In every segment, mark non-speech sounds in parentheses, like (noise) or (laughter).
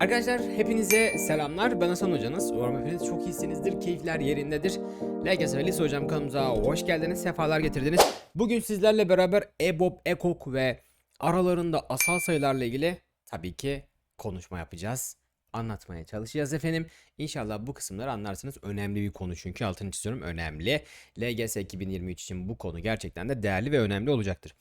Arkadaşlar hepinize selamlar. Ben Hasan hocanız. Umarım hepiniz çok iyisinizdir. Keyifler yerindedir. LGS ve Lise hocam kanalımıza hoş geldiniz. Sefalar getirdiniz. Bugün sizlerle beraber EBOB, EKOK ve aralarında asal sayılarla ilgili tabii ki konuşma yapacağız. Anlatmaya çalışacağız efendim. İnşallah bu kısımları anlarsınız. Önemli bir konu çünkü altını çiziyorum önemli. LGS 2023 için bu konu gerçekten de değerli ve önemli olacaktır.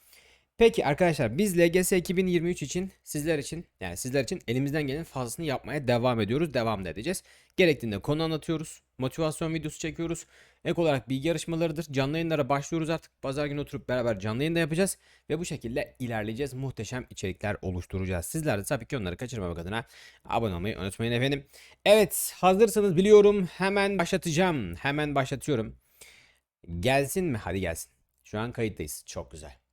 Peki arkadaşlar biz LGS 2023 için sizler için yani sizler için elimizden gelen fazlasını yapmaya devam ediyoruz. Devam da edeceğiz. Gerektiğinde konu anlatıyoruz. Motivasyon videosu çekiyoruz. Ek olarak bilgi yarışmalarıdır. Canlı yayınlara başlıyoruz artık. Pazar günü oturup beraber canlı yayında yapacağız. Ve bu şekilde ilerleyeceğiz. Muhteşem içerikler oluşturacağız. Sizler de tabii ki onları kaçırmamak adına abone olmayı unutmayın efendim. Evet hazırsanız biliyorum. Hemen başlatacağım. Hemen başlatıyorum. Gelsin mi? Hadi gelsin. Şu an kayıttayız. Çok güzel.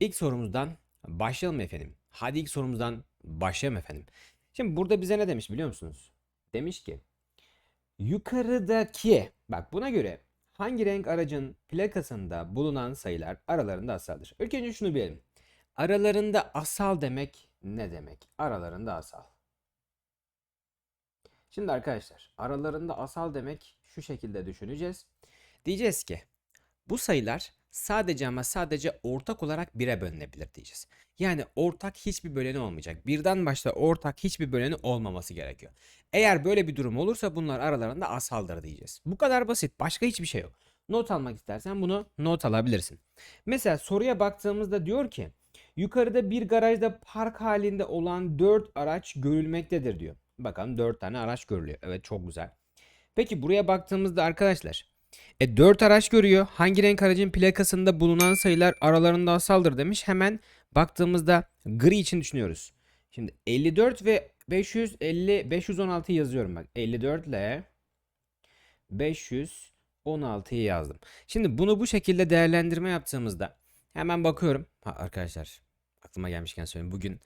İlk sorumuzdan başlayalım efendim. Hadi ilk sorumuzdan başlayalım efendim. Şimdi burada bize ne demiş biliyor musunuz? Demiş ki yukarıdaki bak buna göre hangi renk aracın plakasında bulunan sayılar aralarında asaldır? İlk önce şunu bilelim. Aralarında asal demek ne demek? Aralarında asal. Şimdi arkadaşlar aralarında asal demek şu şekilde düşüneceğiz. Diyeceğiz ki bu sayılar sadece ama sadece ortak olarak 1'e bölünebilir diyeceğiz. Yani ortak hiçbir böleni olmayacak. Birden başta ortak hiçbir böleni olmaması gerekiyor. Eğer böyle bir durum olursa bunlar aralarında asaldır diyeceğiz. Bu kadar basit. Başka hiçbir şey yok. Not almak istersen bunu not alabilirsin. Mesela soruya baktığımızda diyor ki yukarıda bir garajda park halinde olan 4 araç görülmektedir diyor. Bakalım 4 tane araç görülüyor. Evet çok güzel. Peki buraya baktığımızda arkadaşlar e 4 araç görüyor. Hangi renk aracın plakasında bulunan sayılar aralarında asaldır demiş. Hemen baktığımızda gri için düşünüyoruz. Şimdi 54 ve 550 516 yazıyorum bak. 54 ile 516'yı yazdım. Şimdi bunu bu şekilde değerlendirme yaptığımızda hemen bakıyorum. Ha, arkadaşlar aklıma gelmişken söyleyeyim. Bugün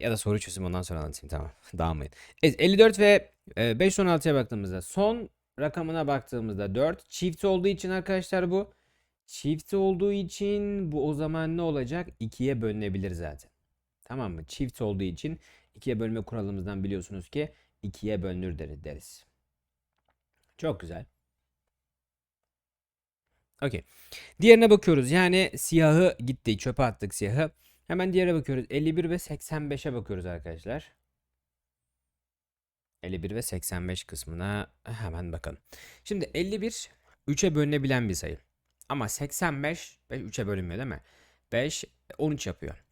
ya da soru çözüm ondan sonra anlatayım tamam. (laughs) Dağılmayın. Evet 54 ve e, 516'ya baktığımızda son rakamına baktığımızda 4 çift olduğu için arkadaşlar bu çift olduğu için bu o zaman ne olacak? 2'ye bölünebilir zaten. Tamam mı? Çift olduğu için 2'ye bölme kuralımızdan biliyorsunuz ki 2'ye bölünür deri- deriz. Çok güzel. Okey. Diğerine bakıyoruz. Yani siyahı gitti. Çöpe attık siyahı. Hemen diğerine bakıyoruz. 51 ve 85'e bakıyoruz arkadaşlar. 51 ve 85 kısmına hemen bakalım. Şimdi 51 3'e bölünebilen bir sayı. Ama 85 5 3'e bölünmüyor değil mi? 5 13 yapıyor.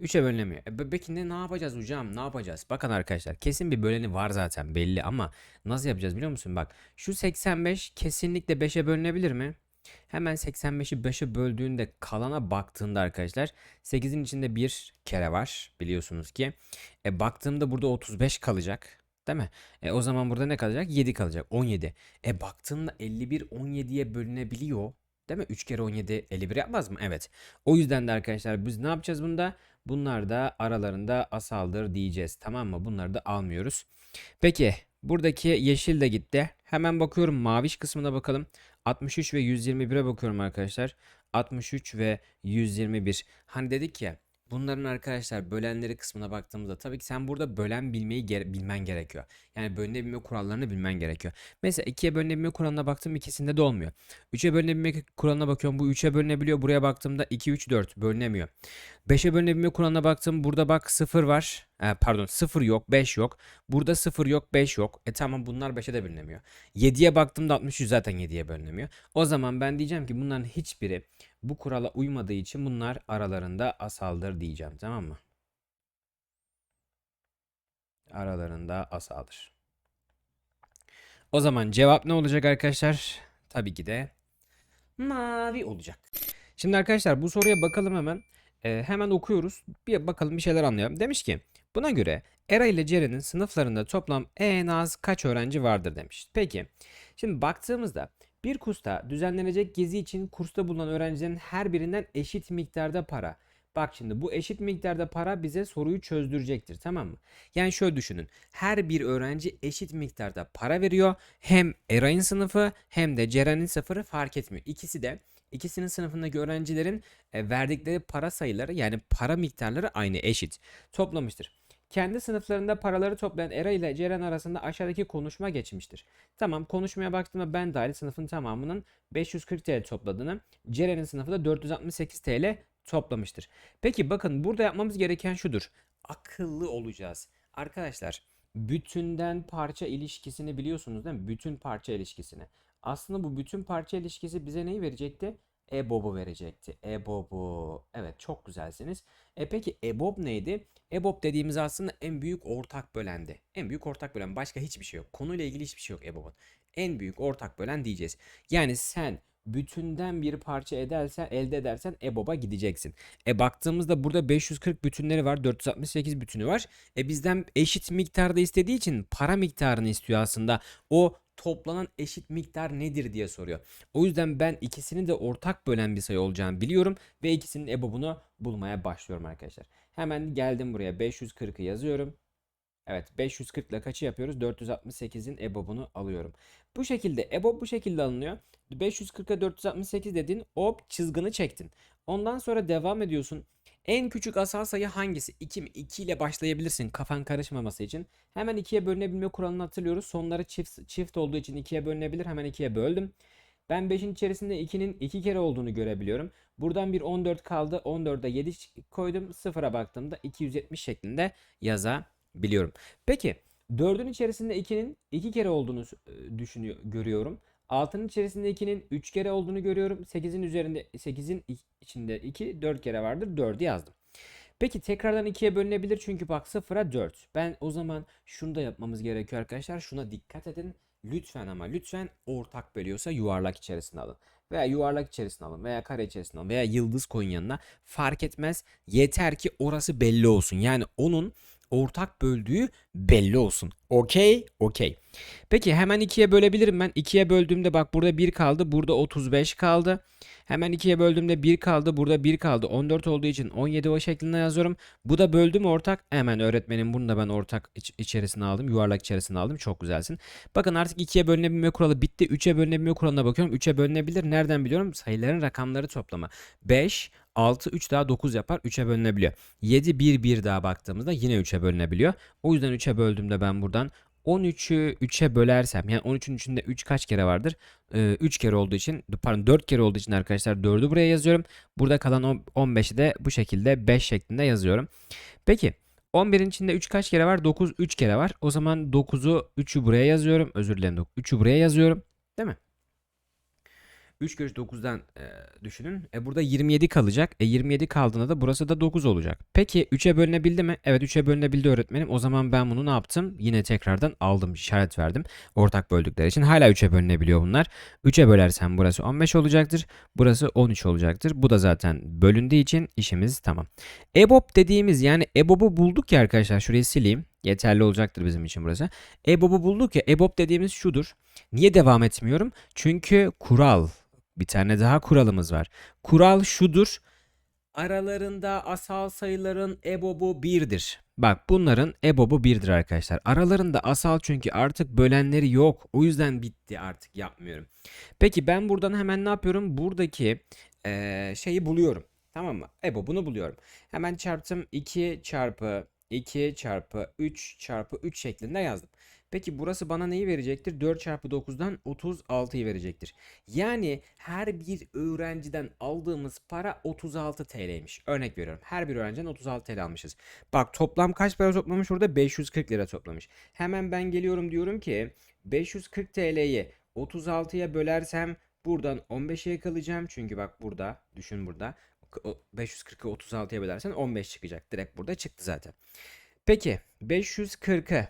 3'e bölünemiyor. E, peki ne, ne yapacağız hocam? Ne yapacağız? Bakın arkadaşlar kesin bir böleni var zaten belli ama nasıl yapacağız biliyor musun? Bak şu 85 kesinlikle 5'e bölünebilir mi? Hemen 85'i 5'e böldüğünde kalana baktığında arkadaşlar 8'in içinde bir kere var biliyorsunuz ki. E baktığımda burada 35 kalacak. Değil mi? E o zaman burada ne kalacak? 7 kalacak. 17. E baktığında 51 17'ye bölünebiliyor. Değil mi? 3 kere 17 51 yapmaz mı? Evet. O yüzden de arkadaşlar biz ne yapacağız bunda? Bunlar da aralarında asaldır diyeceğiz. Tamam mı? Bunları da almıyoruz. Peki buradaki yeşil de gitti. Hemen bakıyorum maviş kısmına bakalım. 63 ve 121'e bakıyorum arkadaşlar. 63 ve 121. Hani dedik ya bunların arkadaşlar bölenleri kısmına baktığımızda tabii ki sen burada bölen bilmeyi gere- bilmen gerekiyor. Yani bölünebilme kurallarını bilmen gerekiyor. Mesela 2'ye bölünebilme kuralına baktım ikisinde de olmuyor. 3'e bölünebilme kuralına bakıyorum bu 3'e bölünebiliyor. Buraya baktığımda 2 3 4 bölünemiyor. 5'e bölünebilme kuralına baktım. Burada bak 0 var. E, pardon 0 yok 5 yok. Burada 0 yok 5 yok. E tamam bunlar 5'e de bölünemiyor. 7'ye baktığımda 63 zaten 7'ye bölünemiyor. O zaman ben diyeceğim ki bunların hiçbiri bu kurala uymadığı için bunlar aralarında asaldır diyeceğim. Tamam mı? Aralarında asaldır. O zaman cevap ne olacak arkadaşlar? Tabii ki de mavi olacak. Şimdi arkadaşlar bu soruya bakalım hemen. Ee, hemen okuyoruz. Bir bakalım bir şeyler anlayalım. Demiş ki buna göre Era ile Ceren'in sınıflarında toplam en az kaç öğrenci vardır demiş. Peki şimdi baktığımızda bir kursta düzenlenecek gezi için kursta bulunan öğrencilerin her birinden eşit miktarda para. Bak şimdi bu eşit miktarda para bize soruyu çözdürecektir tamam mı? Yani şöyle düşünün. Her bir öğrenci eşit miktarda para veriyor. Hem Eray'ın sınıfı hem de Ceren'in sınıfı fark etmiyor. İkisi de ikisinin sınıfındaki öğrencilerin e, verdikleri para sayıları yani para miktarları aynı eşit. Toplamıştır. Kendi sınıflarında paraları toplayan Era ile Ceren arasında aşağıdaki konuşma geçmiştir. Tamam konuşmaya baktığımda ben dahil sınıfın tamamının 540 TL topladığını, Ceren'in sınıfı da 468 TL toplamıştır. Peki bakın burada yapmamız gereken şudur. Akıllı olacağız. Arkadaşlar bütünden parça ilişkisini biliyorsunuz değil mi? Bütün parça ilişkisini. Aslında bu bütün parça ilişkisi bize neyi verecekti? EBOB'u verecekti. EBOB'u. Evet çok güzelsiniz. E peki EBOB neydi? EBOB dediğimiz aslında en büyük ortak bölendi. En büyük ortak bölen başka hiçbir şey yok. Konuyla ilgili hiçbir şey yok EBOB'un. En büyük ortak bölen diyeceğiz. Yani sen bütünden bir parça edersen, elde edersen EBOB'a gideceksin. E baktığımızda burada 540 bütünleri var, 468 bütünü var. E bizden eşit miktarda istediği için para miktarını istiyor aslında. O toplanan eşit miktar nedir diye soruyor. O yüzden ben ikisini de ortak bölen bir sayı olacağını biliyorum ve ikisinin EBOB'unu bulmaya başlıyorum arkadaşlar. Hemen geldim buraya 540'ı yazıyorum. Evet 540 ile kaçı yapıyoruz? 468'in EBOB'unu alıyorum. Bu şekilde EBOB bu şekilde alınıyor. 540'a 468 dedin hop çizgını çektin. Ondan sonra devam ediyorsun. En küçük asal sayı hangisi? 2 mi? 2 ile başlayabilirsin kafan karışmaması için. Hemen 2'ye bölünebilme kuralını hatırlıyoruz. Sonları çift, çift olduğu için 2'ye bölünebilir. Hemen 2'ye böldüm. Ben 5'in içerisinde 2'nin 2 kere olduğunu görebiliyorum. Buradan bir 14 kaldı. 14'e 7 koydum. Sıfıra baktığımda 270 şeklinde yazabiliyorum. Peki 4'ün içerisinde 2'nin 2 kere olduğunu e, düşünüyor görüyorum. 6'nın içerisinde 2'nin 3 kere olduğunu görüyorum. 8'in üzerinde 8'in içinde 2 4 kere vardır. 4'ü yazdım. Peki tekrardan 2'ye bölünebilir çünkü bak 0'a 4. Ben o zaman şunu da yapmamız gerekiyor arkadaşlar. Şuna dikkat edin. Lütfen ama lütfen ortak bölüyorsa yuvarlak içerisine alın. Veya yuvarlak içerisine alın veya kare içerisine alın veya yıldız koyun yanına fark etmez. Yeter ki orası belli olsun. Yani onun ortak böldüğü belli olsun. Okey? Okey. Peki hemen 2'ye bölebilirim ben. 2'ye böldüğümde bak burada 1 kaldı. Burada 35 kaldı. Hemen 2'ye böldüğümde 1 kaldı. Burada 1 kaldı. 14 olduğu için 17 o şeklinde yazıyorum. Bu da böldüm ortak. Hemen öğretmenim bunu da ben ortak iç- içerisine aldım. Yuvarlak içerisine aldım. Çok güzelsin. Bakın artık 2'ye bölünebilme kuralı bitti. 3'e bölünebilme kuralına bakıyorum. 3'e bölünebilir. Nereden biliyorum? Sayıların rakamları toplama. 5, 6, 3 daha 9 yapar. 3'e bölünebiliyor. 7, 1, 1 daha baktığımızda yine 3'e bölünebiliyor. O yüzden 3'e böldüğümde ben buradan 13'ü 3'e bölersem yani 13'ün içinde 3 kaç kere vardır? Ee, 3 kere olduğu için pardon 4 kere olduğu için arkadaşlar 4'ü buraya yazıyorum. Burada kalan on- 15'i de bu şekilde 5 şeklinde yazıyorum. Peki 11'in içinde 3 kaç kere var? 9 3 kere var. O zaman 9'u 3'ü buraya yazıyorum. Özür dilerim. 3'ü buraya yazıyorum. Değil mi? 3 kere 9'dan e, düşünün. E burada 27 kalacak. E 27 kaldığında da burası da 9 olacak. Peki 3'e bölünebildi mi? Evet 3'e bölünebildi öğretmenim. O zaman ben bunu ne yaptım? Yine tekrardan aldım. işaret verdim. Ortak böldükleri için. Hala 3'e bölünebiliyor bunlar. 3'e bölersem burası 15 olacaktır. Burası 13 olacaktır. Bu da zaten bölündüğü için işimiz tamam. EBOB dediğimiz yani EBOB'u bulduk ya arkadaşlar. Şurayı sileyim. Yeterli olacaktır bizim için burası. EBOB'u bulduk ya. EBOB dediğimiz şudur. Niye devam etmiyorum? Çünkü kural. Bir tane daha kuralımız var. Kural şudur. Aralarında asal sayıların EBOB'u 1'dir. Bak bunların EBOB'u 1'dir arkadaşlar. Aralarında asal çünkü artık bölenleri yok. O yüzden bitti artık yapmıyorum. Peki ben buradan hemen ne yapıyorum? Buradaki eee, şeyi buluyorum. Tamam mı? EBOB'unu buluyorum. Hemen çarptım 2 çarpı 2 çarpı 3 çarpı 3 şeklinde yazdım. Peki burası bana neyi verecektir? 4 çarpı 9'dan 36'yı verecektir. Yani her bir öğrenciden aldığımız para 36 TL'ymiş. Örnek veriyorum. Her bir öğrenciden 36 TL almışız. Bak toplam kaç para toplamış orada? 540 lira toplamış. Hemen ben geliyorum diyorum ki 540 TL'yi 36'ya bölersem buradan 15'e yakalayacağım. Çünkü bak burada düşün burada. O 540'ı 36'ya bölersen 15 çıkacak. Direkt burada çıktı zaten. Peki 540'ı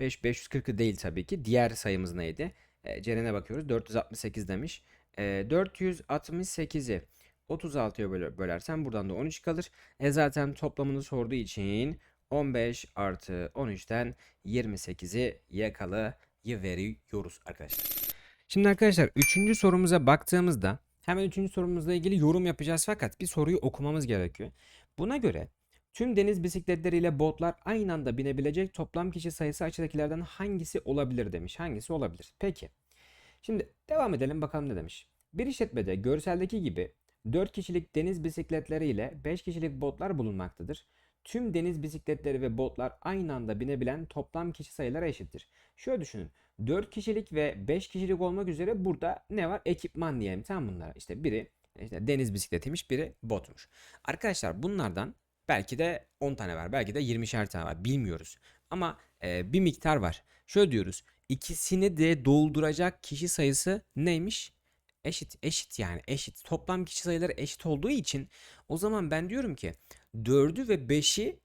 5 540'ı değil tabii ki. Diğer sayımız neydi? E, Ceren'e bakıyoruz. 468 demiş. E, 468'i 36'ya böler, bölersen buradan da 13 kalır. E zaten toplamını sorduğu için 15 artı 13'ten 28'i yakalayı veriyoruz arkadaşlar. Şimdi arkadaşlar 3. sorumuza baktığımızda hemen 3. sorumuzla ilgili yorum yapacağız fakat bir soruyu okumamız gerekiyor. Buna göre Tüm deniz bisikletleriyle botlar aynı anda binebilecek toplam kişi sayısı aşağıdakilerden hangisi olabilir demiş. Hangisi olabilir? Peki. Şimdi devam edelim bakalım ne demiş. Bir işletmede görseldeki gibi 4 kişilik deniz bisikletleri ile 5 kişilik botlar bulunmaktadır. tüm deniz bisikletleri ve botlar aynı anda binebilen toplam kişi sayıları eşittir. Şöyle düşünün. 4 kişilik ve 5 kişilik olmak üzere burada ne var? Ekipman diyelim tamam bunlara. İşte biri işte deniz bisikletiymiş, biri botmuş. Arkadaşlar bunlardan belki de 10 tane var, belki de 20'şer tane var bilmiyoruz. Ama e, bir miktar var. Şöyle diyoruz. İkisini de dolduracak kişi sayısı neymiş? Eşit, eşit yani eşit. Toplam kişi sayıları eşit olduğu için o zaman ben diyorum ki 4'ü ve 5'i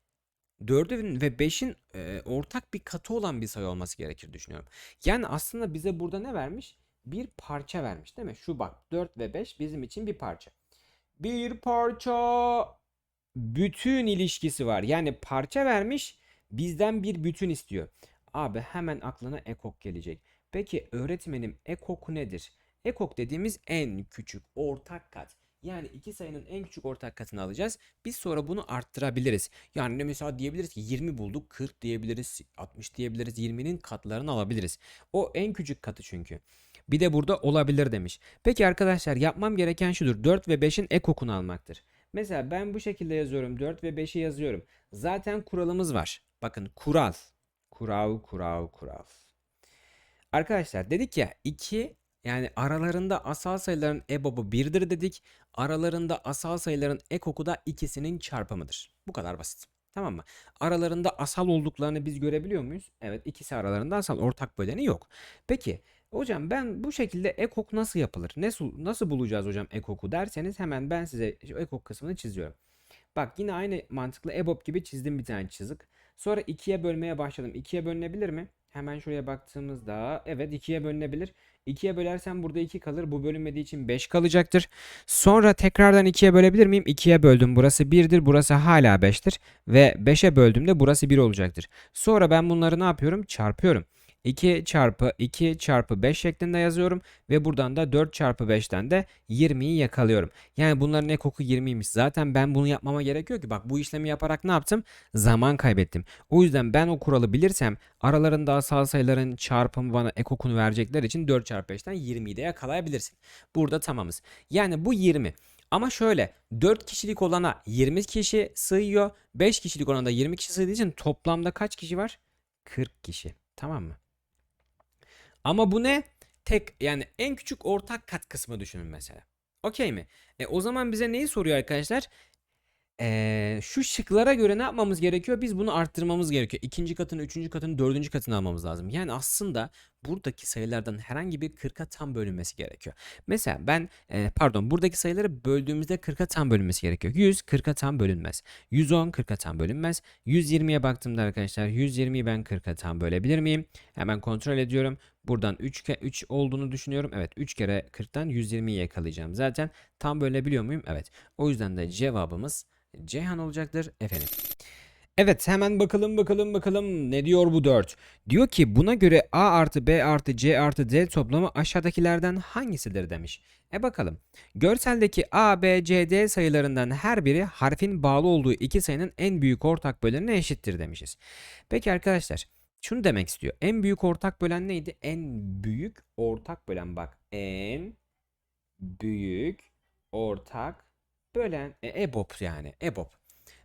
4'ü ve 5'in e, ortak bir katı olan bir sayı olması gerekir düşünüyorum. Yani aslında bize burada ne vermiş? Bir parça vermiş değil mi? Şu bak 4 ve 5 bizim için bir parça. Bir parça bütün ilişkisi var. Yani parça vermiş bizden bir bütün istiyor. Abi hemen aklına ekok gelecek. Peki öğretmenim ekok nedir? Ekok dediğimiz en küçük ortak kat. Yani iki sayının en küçük ortak katını alacağız. Biz sonra bunu arttırabiliriz. Yani ne mesela diyebiliriz ki 20 bulduk 40 diyebiliriz 60 diyebiliriz 20'nin katlarını alabiliriz. O en küçük katı çünkü. Bir de burada olabilir demiş. Peki arkadaşlar yapmam gereken şudur. 4 ve 5'in ekokunu almaktır. Mesela ben bu şekilde yazıyorum. 4 ve 5'i yazıyorum. Zaten kuralımız var. Bakın kural. Kural, kural, kural. Arkadaşlar dedik ya 2 yani aralarında asal sayıların EBOB'u 1'dir dedik. Aralarında asal sayıların ekoku da ikisinin çarpımıdır. Bu kadar basit. Tamam mı? Aralarında asal olduklarını biz görebiliyor muyuz? Evet ikisi aralarında asal ortak böleni yok. Peki hocam ben bu şekilde ekok nasıl yapılır? Nasıl, nasıl bulacağız hocam ekoku derseniz hemen ben size ekok kısmını çiziyorum. Bak yine aynı mantıkla EBOB gibi çizdim bir tane çizik. Sonra ikiye bölmeye başladım. İkiye bölünebilir mi? Hemen şuraya baktığımızda evet ikiye bölünebilir. 2'ye bölersem burada 2 kalır. Bu bölünmediği için 5 kalacaktır. Sonra tekrardan 2'ye bölebilir miyim? 2'ye böldüm. Burası 1'dir. Burası hala 5'tir. Ve 5'e böldüğümde burası 1 olacaktır. Sonra ben bunları ne yapıyorum? Çarpıyorum. 2 çarpı 2 çarpı 5 şeklinde yazıyorum ve buradan da 4 çarpı 5'ten de 20'yi yakalıyorum. Yani bunların ekoku 20'ymiş. Zaten ben bunu yapmama gerekiyor ki bak bu işlemi yaparak ne yaptım? Zaman kaybettim. O yüzden ben o kuralı bilirsem aralarında asal sayıların çarpımı bana ekokunu verecekler için 4 çarpı 5'ten 20'yi de yakalayabilirsin. Burada tamamız. Yani bu 20. Ama şöyle 4 kişilik olana 20 kişi sığıyor. 5 kişilik olana da 20 kişi sığdığı için toplamda kaç kişi var? 40 kişi. Tamam mı? Ama bu ne? Tek yani en küçük ortak kat kısmı düşünün mesela. Okey mi? E, o zaman bize neyi soruyor arkadaşlar? Ee, şu şıklara göre ne yapmamız gerekiyor? Biz bunu arttırmamız gerekiyor. İkinci katını, üçüncü katını, dördüncü katını almamız lazım. Yani aslında buradaki sayılardan herhangi bir 40'a tam bölünmesi gerekiyor. Mesela ben e, pardon buradaki sayıları böldüğümüzde 40'a tam bölünmesi gerekiyor. 100 40'a tam bölünmez. 110 40'a tam bölünmez. 120'ye baktığımda arkadaşlar 120'yi ben 40'a tam bölebilir miyim? Hemen kontrol ediyorum. Buradan 3, 3 olduğunu düşünüyorum. Evet 3 kere 40'tan 120'yi yakalayacağım. Zaten tam bölebiliyor muyum? Evet. O yüzden de cevabımız Ceyhan olacaktır efendim. Evet hemen bakalım bakalım bakalım ne diyor bu 4. Diyor ki buna göre A artı B artı C artı D toplamı aşağıdakilerden hangisidir demiş. E bakalım. Görseldeki A, B, C, D sayılarından her biri harfin bağlı olduğu iki sayının en büyük ortak bölenine eşittir demişiz. Peki arkadaşlar şunu demek istiyor. En büyük ortak bölen neydi? En büyük ortak bölen bak. En büyük ortak bölen e, EBOB yani EBOB.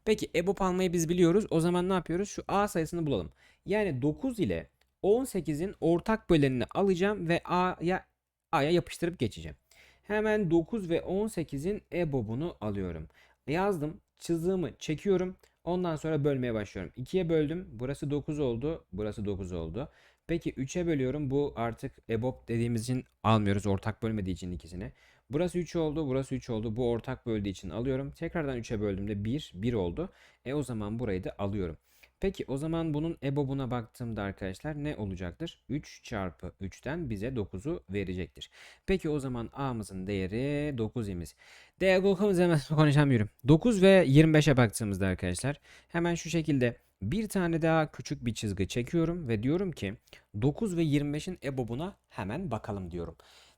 Peki EBOB almayı biz biliyoruz. O zaman ne yapıyoruz? Şu A sayısını bulalım. Yani 9 ile 18'in ortak bölenini alacağım ve A'ya A'ya yapıştırıp geçeceğim. Hemen 9 ve 18'in EBOB'unu alıyorum. Yazdım. Çizığımı çekiyorum. Ondan sonra bölmeye başlıyorum. 2'ye böldüm. Burası 9 oldu. Burası 9 oldu. Peki 3'e bölüyorum. Bu artık EBOB dediğimiz için almıyoruz. Ortak bölmediği için ikisini. Burası 3 oldu. Burası 3 oldu. Bu ortak böldüğü için alıyorum. Tekrardan 3'e böldüğümde 1. 1 oldu. E o zaman burayı da alıyorum. Peki o zaman bunun EBOB'una baktığımda arkadaşlar ne olacaktır? 3 çarpı 3'ten bize 9'u verecektir. Peki o zaman A'mızın değeri 9 imiz. Değer hemen (laughs) konuşamıyorum. 9 ve 25'e baktığımızda arkadaşlar hemen şu şekilde bir tane daha küçük bir çizgi çekiyorum ve diyorum ki 9 ve 25'in EBOB'una hemen bakalım diyorum.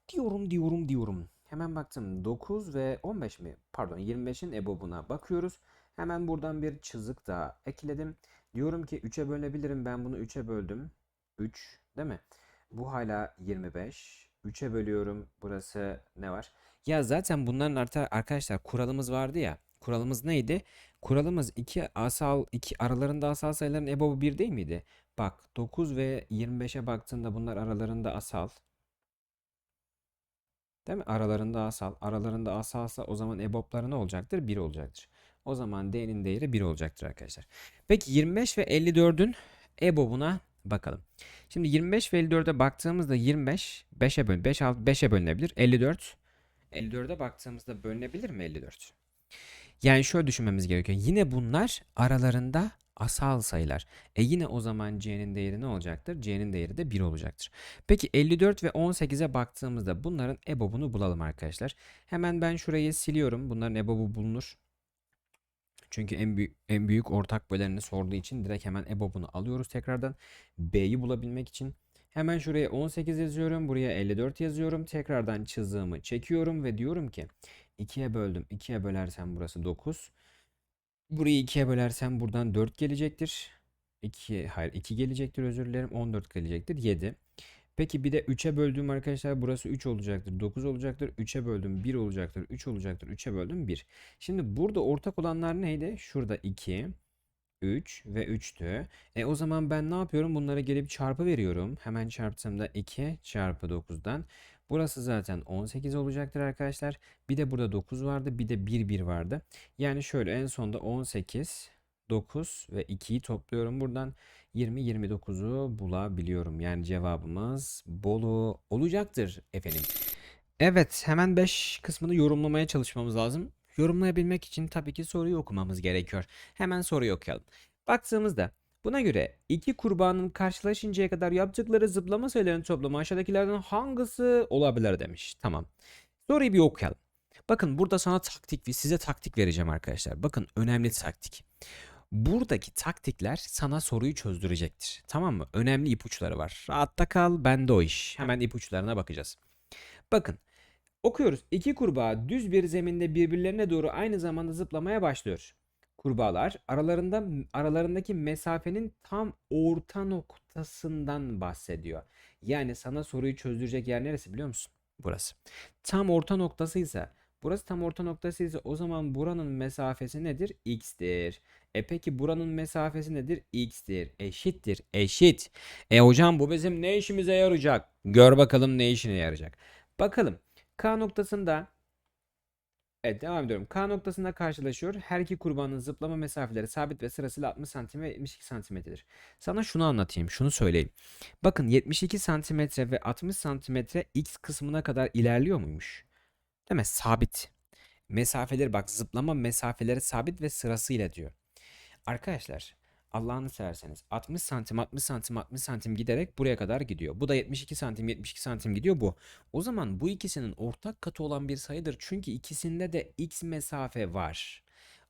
Diyorum diyorum diyorum. Hemen baktım 9 ve 15 mi? Pardon 25'in EBOB'una bakıyoruz. Hemen buradan bir çizik daha ekledim. Diyorum ki 3'e bölebilirim. Ben bunu 3'e böldüm. 3 değil mi? Bu hala 25. 3'e bölüyorum. Burası ne var? Ya zaten bunların artı arkadaşlar kuralımız vardı ya. Kuralımız neydi? Kuralımız iki asal iki aralarında asal sayıların EBOB'u 1 değil miydi? Bak 9 ve 25'e baktığında bunlar aralarında asal. Değil mi? Aralarında asal. Aralarında asalsa o zaman EBOB'ları ne olacaktır? 1 olacaktır. O zaman D'nin değeri 1 olacaktır arkadaşlar. Peki 25 ve 54'ün EBOB'una bakalım. Şimdi 25 ve 54'e baktığımızda 25 5'e böl 5 6 5'e bölünebilir. 54 54'e baktığımızda bölünebilir mi 54? Yani şöyle düşünmemiz gerekiyor. Yine bunlar aralarında asal sayılar. E yine o zaman C'nin değeri ne olacaktır? C'nin değeri de 1 olacaktır. Peki 54 ve 18'e baktığımızda bunların EBOB'unu bulalım arkadaşlar. Hemen ben şurayı siliyorum. Bunların EBOB'u bulunur. Çünkü en büyük en büyük ortak bölenini sorduğu için direkt hemen EBOB'unu alıyoruz tekrardan. B'yi bulabilmek için. Hemen şuraya 18 yazıyorum. Buraya 54 yazıyorum. Tekrardan çizığımı çekiyorum ve diyorum ki 2'ye böldüm. 2'ye bölersem burası 9. Burayı 2'ye bölersem buradan 4 gelecektir. 2 hayır 2 gelecektir özür dilerim. 14 gelecektir 7. Peki bir de 3'e böldüğüm arkadaşlar burası 3 olacaktır. 9 olacaktır. 3'e böldüm 1 olacaktır. 3 olacaktır. 3'e böldüm 1. Şimdi burada ortak olanlar neydi? Şurada 2, 3 ve 3'tü. E o zaman ben ne yapıyorum? Bunlara gelip çarpı veriyorum. Hemen çarptığımda 2 çarpı 9'dan. Burası zaten 18 olacaktır arkadaşlar. Bir de burada 9 vardı. Bir de 1 1 vardı. Yani şöyle en sonda 18, 9 ve 2'yi topluyorum buradan. 20 29'u bulabiliyorum. Yani cevabımız Bolu olacaktır efendim. Evet, hemen 5 kısmını yorumlamaya çalışmamız lazım. Yorumlayabilmek için tabii ki soruyu okumamız gerekiyor. Hemen soruyu okuyalım. Baktığımızda buna göre iki kurbanın karşılaşıncaya kadar yaptıkları zıplama sayılarının toplamı aşağıdakilerden hangisi olabilir demiş. Tamam. Soruyu bir okuyalım. Bakın burada sana taktik ve size taktik vereceğim arkadaşlar. Bakın önemli taktik. Buradaki taktikler sana soruyu çözdürecektir. Tamam mı? Önemli ipuçları var. Rahatta kal, bende o iş. Hemen ipuçlarına bakacağız. Bakın, okuyoruz. İki kurbağa düz bir zeminde birbirlerine doğru aynı zamanda zıplamaya başlıyor. Kurbağalar aralarında aralarındaki mesafenin tam orta noktasından bahsediyor. Yani sana soruyu çözdürecek yer neresi biliyor musun? Burası. Tam orta noktasıysa, burası tam orta noktasıysa o zaman buranın mesafesi nedir? X'tir. E peki buranın mesafesi nedir? X'tir. Eşittir. Eşit. E hocam bu bizim ne işimize yarayacak? Gör bakalım ne işine yarayacak. Bakalım. K noktasında Evet devam ediyorum. K noktasında karşılaşıyor. Her iki kurbanın zıplama mesafeleri sabit ve sırasıyla 60 santim ve 72 santimetredir. Sana şunu anlatayım, şunu söyleyeyim. Bakın 72 santimetre ve 60 santimetre X kısmına kadar ilerliyor muymuş? Değil mi? Sabit. Mesafeleri bak zıplama mesafeleri sabit ve sırasıyla diyor. Arkadaşlar Allah'ını severseniz 60 santim 60 santim 60 santim giderek buraya kadar gidiyor. Bu da 72 santim 72 santim gidiyor bu. O zaman bu ikisinin ortak katı olan bir sayıdır. Çünkü ikisinde de x mesafe var.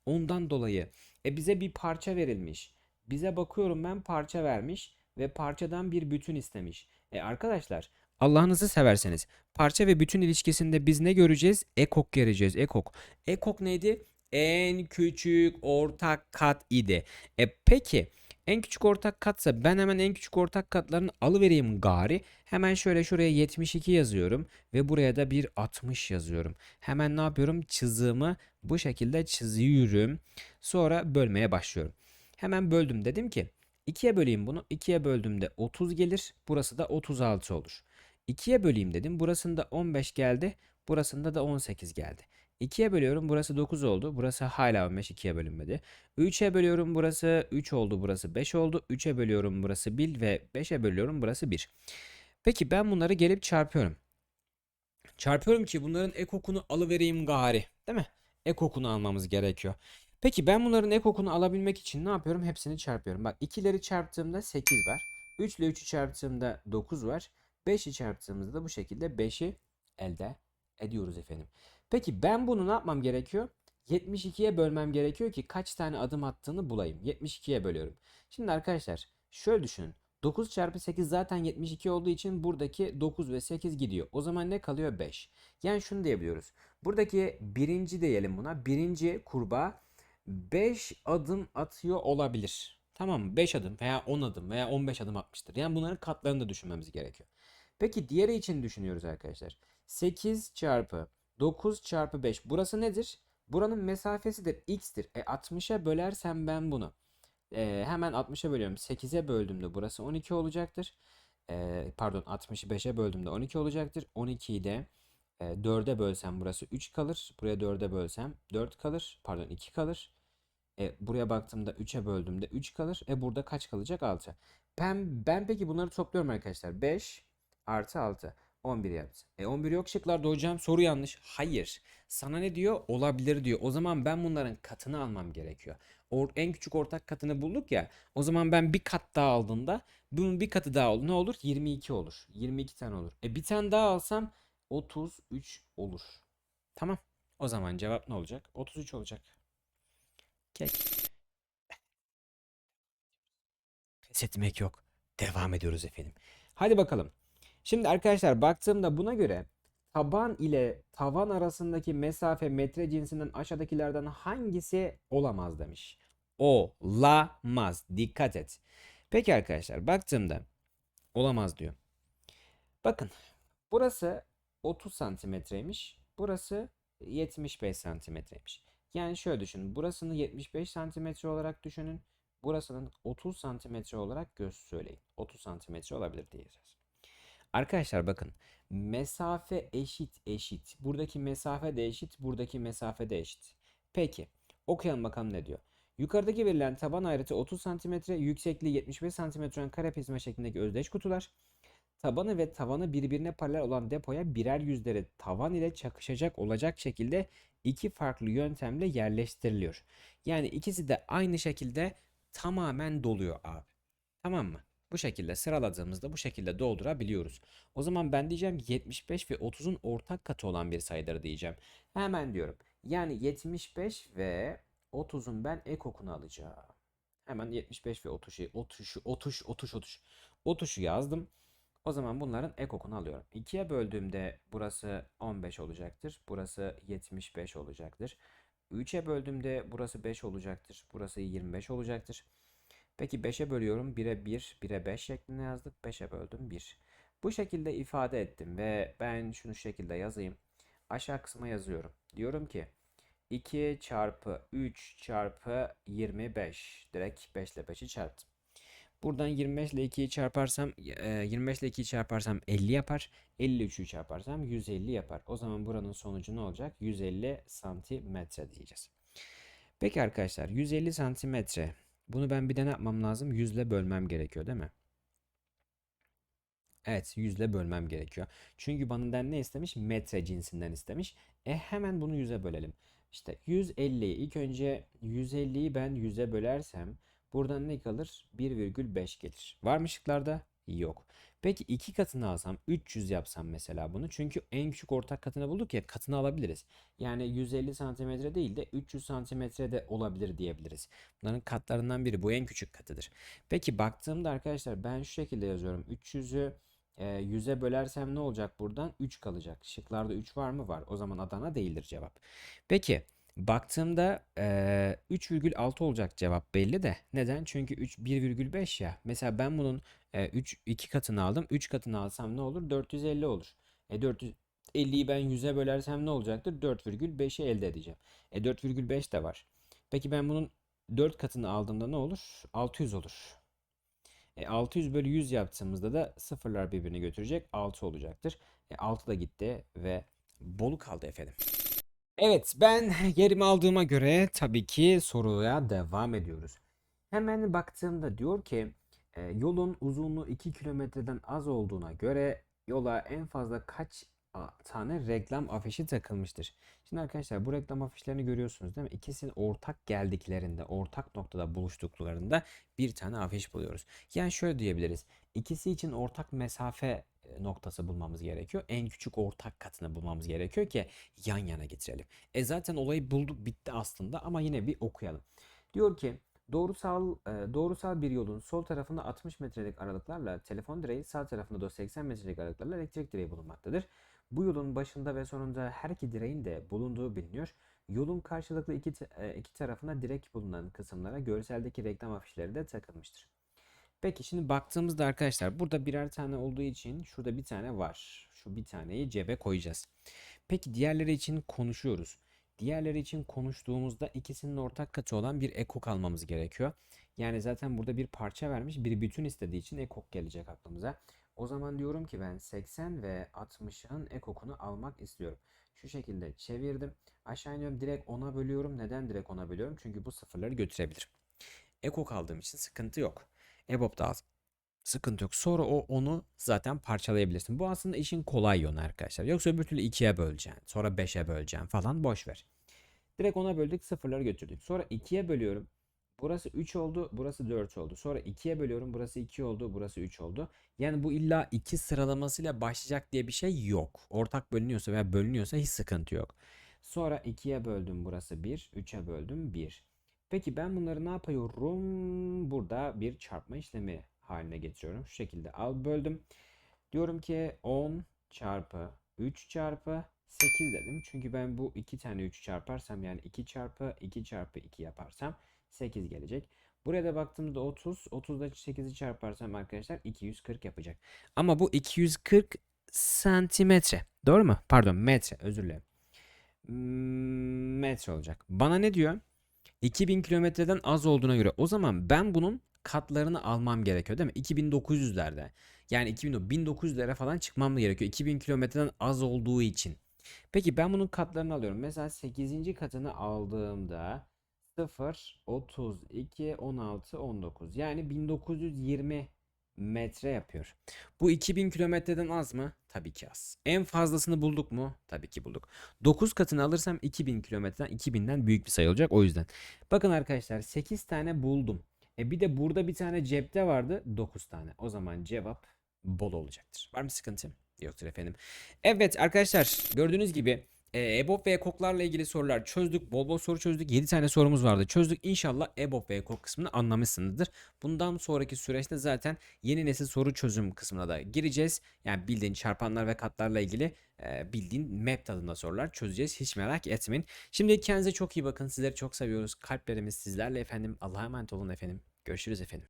Ondan dolayı e bize bir parça verilmiş. Bize bakıyorum ben parça vermiş ve parçadan bir bütün istemiş. E arkadaşlar Allah'ınızı severseniz parça ve bütün ilişkisinde biz ne göreceğiz? Ekok göreceğiz. Ekok. Ekok neydi? En küçük ortak kat idi. E peki en küçük ortak katsa ben hemen en küçük ortak katlarını alıvereyim gari. Hemen şöyle şuraya 72 yazıyorum ve buraya da bir 60 yazıyorum. Hemen ne yapıyorum? Çizığımı bu şekilde çiziyorum. Sonra bölmeye başlıyorum. Hemen böldüm dedim ki 2'ye böleyim bunu. 2'ye böldüğümde 30 gelir. Burası da 36 olur. 2'ye böleyim dedim. Burasında 15 geldi. Burasında da 18 geldi. 2'ye bölüyorum burası 9 oldu. Burası hala 15 2'ye bölünmedi. 3'e bölüyorum burası 3 oldu burası 5 oldu. 3'e bölüyorum burası 1 ve 5'e bölüyorum burası 1. Peki ben bunları gelip çarpıyorum. Çarpıyorum ki bunların ekokunu alıvereyim gari. Değil mi? Ekokunu almamız gerekiyor. Peki ben bunların ekokunu alabilmek için ne yapıyorum? Hepsini çarpıyorum. Bak ikileri çarptığımda 8 var. 3 ile 3'ü çarptığımda 9 var. 5'i çarptığımızda da bu şekilde 5'i elde ediyoruz efendim. Peki ben bunu ne yapmam gerekiyor? 72'ye bölmem gerekiyor ki kaç tane adım attığını bulayım. 72'ye bölüyorum. Şimdi arkadaşlar şöyle düşünün. 9 çarpı 8 zaten 72 olduğu için buradaki 9 ve 8 gidiyor. O zaman ne kalıyor? 5. Yani şunu diyebiliyoruz. Buradaki birinci diyelim buna. Birinci kurbağa 5 adım atıyor olabilir. Tamam mı? 5 adım veya 10 adım veya 15 adım atmıştır. Yani bunların katlarını da düşünmemiz gerekiyor. Peki diğeri için düşünüyoruz arkadaşlar. 8 çarpı 9 çarpı 5. Burası nedir? Buranın mesafesidir x'tir. E 60'a bölersem ben bunu. E, hemen 60'a bölüyorum. 8'e böldüğümde burası 12 olacaktır. E, pardon 60'ı 5'e böldüğümde 12 olacaktır. 12'yi de e, 4'e bölsem burası 3 kalır. Buraya 4'e bölsem 4 kalır. Pardon 2 kalır. E, buraya baktığımda 3'e böldüğümde 3 kalır. E burada kaç kalacak? 6. Ben, ben peki bunları topluyorum arkadaşlar. 5 artı 6. 11 yaptı. E 11 yok şıklarda hocam soru yanlış. Hayır. Sana ne diyor? Olabilir diyor. O zaman ben bunların katını almam gerekiyor. Or en küçük ortak katını bulduk ya. O zaman ben bir kat daha aldığımda bunun bir katı daha olur. Ne olur? 22 olur. 22 tane olur. E bir tane daha alsam 33 olur. Tamam. O zaman cevap ne olacak? 33 olacak. Kek. Pes etmek yok. Devam ediyoruz efendim. Hadi bakalım. Şimdi arkadaşlar baktığımda buna göre taban ile tavan arasındaki mesafe metre cinsinden aşağıdakilerden hangisi olamaz demiş. Olamaz. Dikkat et. Peki arkadaşlar baktığımda olamaz diyor. Bakın burası 30 santimetreymiş. Burası 75 santimetreymiş. Yani şöyle düşünün. Burasını 75 santimetre olarak düşünün. Burasının 30 santimetre olarak göz söyleyin. 30 santimetre olabilir diyeceğiz. Arkadaşlar bakın mesafe eşit eşit. Buradaki mesafe de eşit, buradaki mesafe de eşit. Peki okuyalım bakalım ne diyor. Yukarıdaki verilen taban ayrıtı 30 cm, yüksekliği 75 cm olan kare prizma şeklindeki özdeş kutular. Tabanı ve tavanı birbirine paralel olan depoya birer yüzleri tavan ile çakışacak olacak şekilde iki farklı yöntemle yerleştiriliyor. Yani ikisi de aynı şekilde tamamen doluyor abi. Tamam mı? Bu şekilde sıraladığımızda bu şekilde doldurabiliyoruz. O zaman ben diyeceğim 75 ve 30'un ortak katı olan bir sayıdır diyeceğim. Hemen diyorum. Yani 75 ve 30'un ben ekokunu alacağım. Hemen 75 ve 30'u 30'u 30 30 30 30'u yazdım. O zaman bunların ekokunu alıyorum. 2'ye böldüğümde burası 15 olacaktır. Burası 75 olacaktır. 3'e böldüğümde burası 5 olacaktır. Burası 25 olacaktır. Peki 5'e bölüyorum. 1'e 1, 1'e 5 şeklinde yazdık. 5'e böldüm 1. Bu şekilde ifade ettim ve ben şunu şu şekilde yazayım. Aşağı kısma yazıyorum. Diyorum ki 2 çarpı 3 çarpı 25. Direkt 5 ile 5'i çarptım. Buradan 25 ile 2'yi çarparsam e, 25 ile 2'yi çarparsam 50 yapar. 53'ü çarparsam 150 yapar. O zaman buranın sonucu ne olacak? 150 santimetre diyeceğiz. Peki arkadaşlar 150 santimetre. Bunu ben bir de ne yapmam lazım? 100 ile bölmem gerekiyor değil mi? Evet 100 ile bölmem gerekiyor. Çünkü benden ne istemiş? Metre cinsinden istemiş. E hemen bunu 100'e bölelim. İşte 150'yi ilk önce 150'yi ben 100'e bölersem buradan ne kalır? 1,5 gelir. Var mı şıklarda? Yok. Peki iki katını alsam 300 yapsam mesela bunu. Çünkü en küçük ortak katını bulduk ya katını alabiliriz. Yani 150 santimetre değil de 300 santimetre de olabilir diyebiliriz. Bunların katlarından biri bu en küçük katıdır. Peki baktığımda arkadaşlar ben şu şekilde yazıyorum. 300'ü e, 100'e bölersem ne olacak buradan? 3 kalacak. Şıklarda 3 var mı? Var. O zaman Adana değildir cevap. Peki baktığımda e, 3,6 olacak cevap belli de. Neden? Çünkü 3 1,5 ya. Mesela ben bunun e, 3 2 katını aldım. 3 katını alsam ne olur? 450 olur. E 450'yi ben 100'e bölersem ne olacaktır? 4,5'i elde edeceğim. E 4,5 de var. Peki ben bunun 4 katını aldığımda ne olur? 600 olur. E, 600 bölü 100 yaptığımızda da sıfırlar birbirini götürecek. 6 olacaktır. E, 6 da gitti ve bolu kaldı efendim. Evet ben (laughs) yerimi aldığıma göre tabii ki soruya devam ediyoruz. Hemen baktığımda diyor ki e, yolun uzunluğu 2 kilometreden az olduğuna göre yola en fazla kaç tane reklam afişi takılmıştır? Şimdi arkadaşlar bu reklam afişlerini görüyorsunuz değil mi? İkisinin ortak geldiklerinde, ortak noktada buluştuklarında bir tane afiş buluyoruz. Yani şöyle diyebiliriz. İkisi için ortak mesafe noktası bulmamız gerekiyor. En küçük ortak katını bulmamız gerekiyor ki yan yana getirelim. E zaten olayı bulduk bitti aslında ama yine bir okuyalım. Diyor ki doğrusal e, doğrusal bir yolun sol tarafında 60 metrelik aralıklarla telefon direği, sağ tarafında da 80 metrelik aralıklarla elektrik direği bulunmaktadır. Bu yolun başında ve sonunda her iki direğin de bulunduğu biliniyor. Yolun karşılıklı iki, e, iki tarafına direk bulunan kısımlara görseldeki reklam afişleri de takılmıştır. Peki şimdi baktığımızda arkadaşlar burada birer tane olduğu için şurada bir tane var. Şu bir taneyi cebe koyacağız. Peki diğerleri için konuşuyoruz. Diğerleri için konuştuğumuzda ikisinin ortak katı olan bir ekok almamız gerekiyor. Yani zaten burada bir parça vermiş, bir bütün istediği için ekok gelecek aklımıza. O zaman diyorum ki ben 80 ve 60'ın ekokunu almak istiyorum. Şu şekilde çevirdim. Aşağı iniyorum direkt 10'a bölüyorum. Neden direkt 10'a bölüyorum? Çünkü bu sıfırları götürebilir. Ekok aldığım için sıkıntı yok. EBOB al. Sıkıntı yok. Sonra o onu zaten parçalayabilirsin. Bu aslında işin kolay yönü arkadaşlar. Yoksa öbür türlü 2'ye böleceksin. Sonra 5'e böleceksin falan boş ver. Direkt ona böldük sıfırları götürdük. Sonra 2'ye bölüyorum. Burası 3 oldu, burası 4 oldu. Sonra 2'ye bölüyorum, burası 2 oldu, burası 3 oldu. Yani bu illa 2 sıralamasıyla başlayacak diye bir şey yok. Ortak bölünüyorsa veya bölünüyorsa hiç sıkıntı yok. Sonra 2'ye böldüm burası 1, 3'e böldüm 1. Peki ben bunları ne yapıyorum? Burada bir çarpma işlemi haline getiriyorum. Şu şekilde al böldüm. Diyorum ki 10 çarpı 3 çarpı 8 dedim. Çünkü ben bu iki tane 3 çarparsam yani 2 çarpı 2 çarpı 2 yaparsam 8 gelecek. Buraya da baktığımda 30. 30'da 8'i çarparsam arkadaşlar 240 yapacak. Ama bu 240 santimetre. Doğru mu? Pardon metre özür dilerim. Hmm, Metre olacak. Bana ne diyor? 2000 kilometreden az olduğuna göre o zaman ben bunun katlarını almam gerekiyor değil mi? 2900'lerde. Yani 2000, 1900'lere falan çıkmam gerekiyor. 2000 kilometreden az olduğu için. Peki ben bunun katlarını alıyorum. Mesela 8. katını aldığımda 0, 32, 16, 19. Yani 1920 metre yapıyor. Bu 2000 kilometreden az mı? Tabii ki az. En fazlasını bulduk mu? Tabii ki bulduk. 9 katını alırsam 2000 kilometreden 2000'den büyük bir sayı olacak o yüzden. Bakın arkadaşlar 8 tane buldum. E bir de burada bir tane cepte vardı 9 tane. O zaman cevap bol olacaktır. Var mı sıkıntı? Yoktur efendim. Evet arkadaşlar gördüğünüz gibi EBOB ve EKOK'larla ilgili sorular çözdük. Bol bol soru çözdük. 7 tane sorumuz vardı. Çözdük. İnşallah EBOB ve EKOK kısmını anlamışsınızdır. Bundan sonraki süreçte zaten yeni nesil soru çözüm kısmına da gireceğiz. Yani bildiğin çarpanlar ve katlarla ilgili e, bildiğin map tadında sorular çözeceğiz. Hiç merak etmeyin. Şimdi kendinize çok iyi bakın. Sizleri çok seviyoruz. Kalplerimiz sizlerle efendim. Allah'a emanet olun efendim. Görüşürüz efendim.